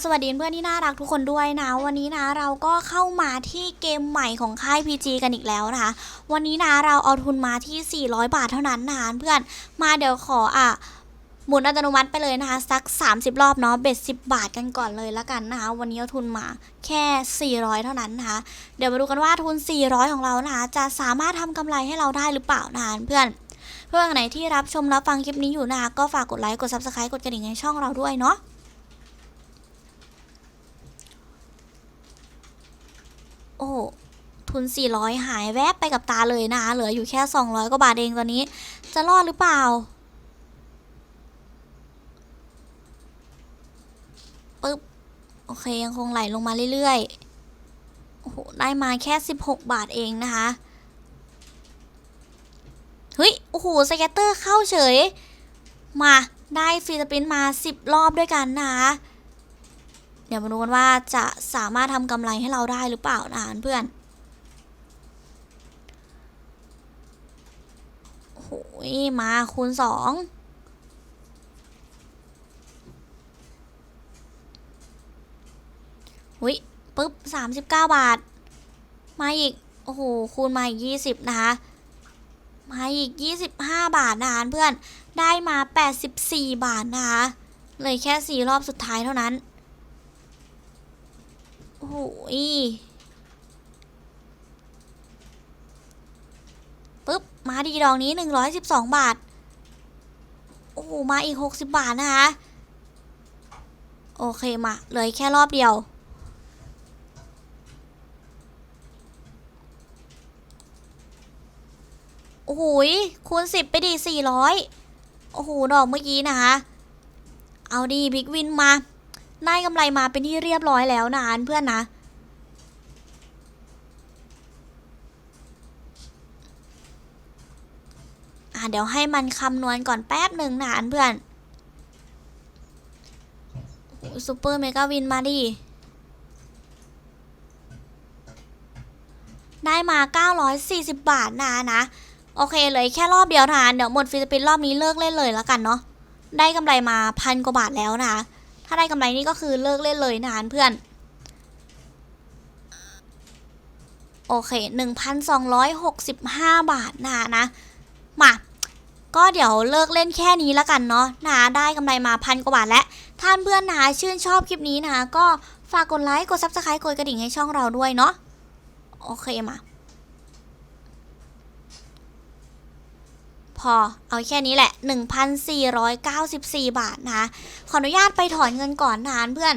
สวัสดีเพื่อนที่น่ารักทุกคนด้วยนะ วันนี้นะเราก็เข้ามาที่เกมใหม่ของค่าย PG กันอีกแล้วนะคะ วันนี้นะเราเอาทุนมาที่ 400 บาทเท่านั้นนะเพื่อนมาเดี๋ยวขออะหมุนอัตโนมัติไปเลยนะคะ สัก 30 รอบเนาะเบ็ด10 บาทกันก่อนเลยละกันนะคะ วันนี้เอาทุนมาแค่ 400 เท่านั้นนะคะ เดี๋ยวมาดูกันว่าทุน 400 ของเรานะคะจะสามารถทำกำไรให้เราได้หรือเปล่านะเพื่อนเพื่อนไหนที่รับชมรับฟังคลิปนี้อยู่นะคะก็ฝากกดไลค์กด Subscribe กดกระดิ่งในช่องเราด้วยเนาะ โอ้โห ทุน 400 หายแวบไปกับตาเลยนะคะ เหลืออยู่แค่ 200 กว่าบาทเองตอนนี้ จะรอดหรือเปล่า ปึ๊บ โอเค ยังคงไหลลงมาเรื่อยๆ โอ้โห ได้มาแค่ 16 บาทเองนะคะ เฮ้ย โอ้โหสเก็ตเตอร์เข้าเฉย มา ได้ฟรีสปรินมา 10 รอบด้วยกันนะคะเดี๋ยวมาดูกันว่าจะสามารถทำกำไรให้เราได้หรือเปล่านะเพื่อน โอ้โหมาคูณสองหุยปุ๊บสามสิบเก้าบาท มาอีก โอ้โห คูณมาอีกยี่สิบนะคะ มาอีกยี่สิบห้าบาทนะคะเพื่อน ได้มาแปดสิบสี่บาทนะคะ เลยแค่สี่รอบสุดท้ายเท่านั้น โอ้โห ปึ๊บ มาดีดอกนี้ 112 บาท โอ้โหมาอีก 60 บาทนะคะ โอเคมาเหลือแค่รอบเดียว โอ้โหคูณ 10 ไปดี 400 โอ้โห ดอกเมื่อกี้นะคะ เอาดีบิ๊กวินมา ได้กำไรมาเป็นที่เรียบร้อยแล้วนะเพื่อนนะ อะ เดี๋ยวให้มันคำนวณก่อนแป๊บหนึ่งนะเพื่อนซูเปอร์เมกาวินมาดิ ได้มา 940 บาทนะนะ โอเคเลยแค่รอบเดียวนะเดี๋ยวหมดฟิลิปปินส์รอบนี้เลิกเล่นเลยแล้วกันเนาะ ได้กำไรมาพันกว่าบาทแล้วนะคะถ้าได้กำไรนี่ก็คือเลิกเล่นเลยนะเพื่อน โอเค 1,265 บาทนะนะ มา ก็เดี๋ยวเลิกเล่นแค่นี้แล้วกันเนาะนะได้กำไรมาพันกว่าบาทแล้วท่านเพื่อนนะชื่นชอบคลิปนี้นะก็ฝากกดไลค์กดซับสไครต์กดกระดิ่งให้ช่องเราด้วยเนาะโอเคมาพอเอาแค่นี้แหละ 1,494 บาทนะคะขออนุญาตไปถอนเงินก่อนนะเพื่อน